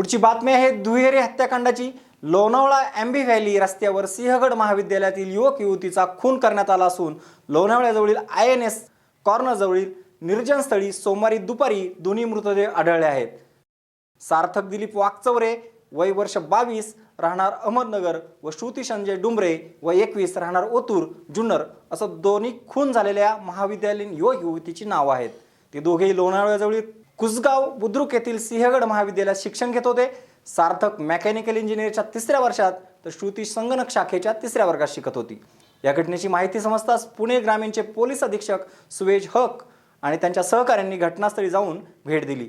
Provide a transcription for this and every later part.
पुढची बातमी आहे दुहेरी हत्याकांडाची. लोणावळा एम्बी व्हॅली रस्त्यावर सिंहगड महाविद्यालयातील युवक युवतीचा खून करण्यात आला असून लोणावळ्याजवळील आय एन एस कॉर्नरजवळील निर्जन स्थळी सोमवारी दुपारी दोन्ही मृतदेह आढळले आहेत. सार्थक दिलीप वाकचौरे वय वर्ष बावीस राहणार अहमदनगर व श्रुती संजय डुंबरे व एकवीस राहणार ओतूर जुन्नर असं दोन्ही खून झालेल्या महाविद्यालयीन युवक युवतीची नावं आहेत. ते दोघेही लोणावळ्याजवळील कुसगाव बुद्रुक येथील सिंहगड महाविद्यालयात शिक्षण घेत होते. सार्थक मेकॅनिकल इंजिनिअरच्या तिसऱ्या वर्षात तर श्रुती संगणक शाखेच्या तिसऱ्या वर्गात शिकत होती. या घटनेची माहिती समजताच पुणे ग्रामीणचे पोलीस अधीक्षक सुवेज हक आणि त्यांच्या सहकाऱ्यांनी घटनास्थळी जाऊन भेट दिली.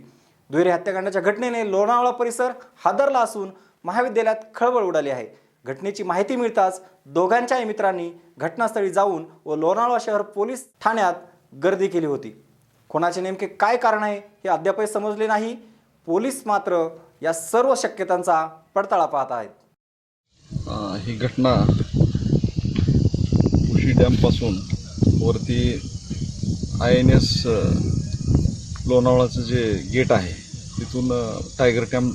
दुहेरी हत्याकांडाच्या घटनेने लोणावळा परिसर हादरला असून महाविद्यालयात खळबळ उडाली आहे. घटनेची माहिती मिळताच दोघांच्याही मित्रांनी घटनास्थळी जाऊन व लोणावळा शहर पोलीस ठाण्यात गर्दी केली होती. कोणाचे नेमके काय कारण आहे हे अद्यापही समजले नाही. पोलीस मात्र या सर्व शक्यतांचा पडताळा पाहत आहेत. ही घटना उशी डॅमपासून वरती आय एन एस लोणावळाचं जे गेट आहे तिथून टायगर टॅम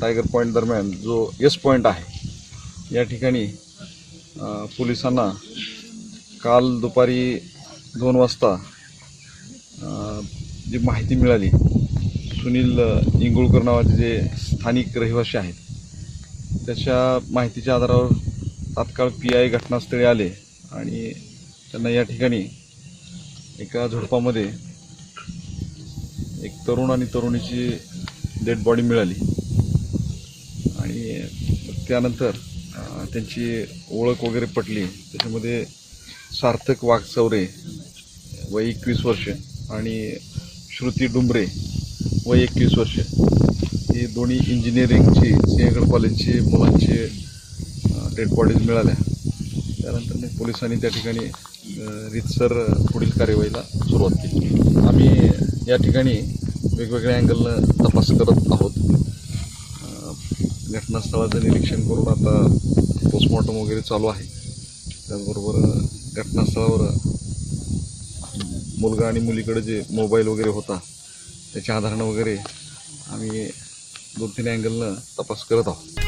टायगर पॉईंट दरम्यान जो एस पॉईंट आहे या ठिकाणी पोलिसांना काल दुपारी दोन वाजता जी माहिती मिळाली सुनील इंगुळकर नावाचे जे स्थानिक रहिवासी आहेत त्याच्या माहितीच्या आधारावर तात्काळ पी आय घटनास्थळी आले आणि त्यांना या ठिकाणी एका झुडपामध्ये एक तरुण आणि तरुणीची डेड बॉडी मिळाली. आणि त्यानंतर त्यांची ओळख वगैरे पटली. त्याच्यामध्ये सार्थक वाघचौरे वय एकवीस वर्ष आणि श्रुती डुंबरे वय एकवीस वर्ष. ही दोन्ही इंजिनिअरिंगची सिंहगड कॉलेजची मुलांची डेड बॉडीज मिळाल्या. त्यानंतर पोलिसांनी त्या ठिकाणी रितसर पुढील कार्यवाहीला सुरुवात केली. आम्ही या ठिकाणी वेगवेगळ्या अँगलनं तपास करत आहोत. घटनास्थळाचं निरीक्षण करून आता पोस्टमॉर्टम वगैरे चालू आहे. त्याचबरोबर घटनास्थळावर मुलगा आणि मुलीकडे जे मोबाईल वगैरे होता त्याच्या आधारानं वगैरे आम्ही दोन तीन अँगलनं तपास करत आहोत.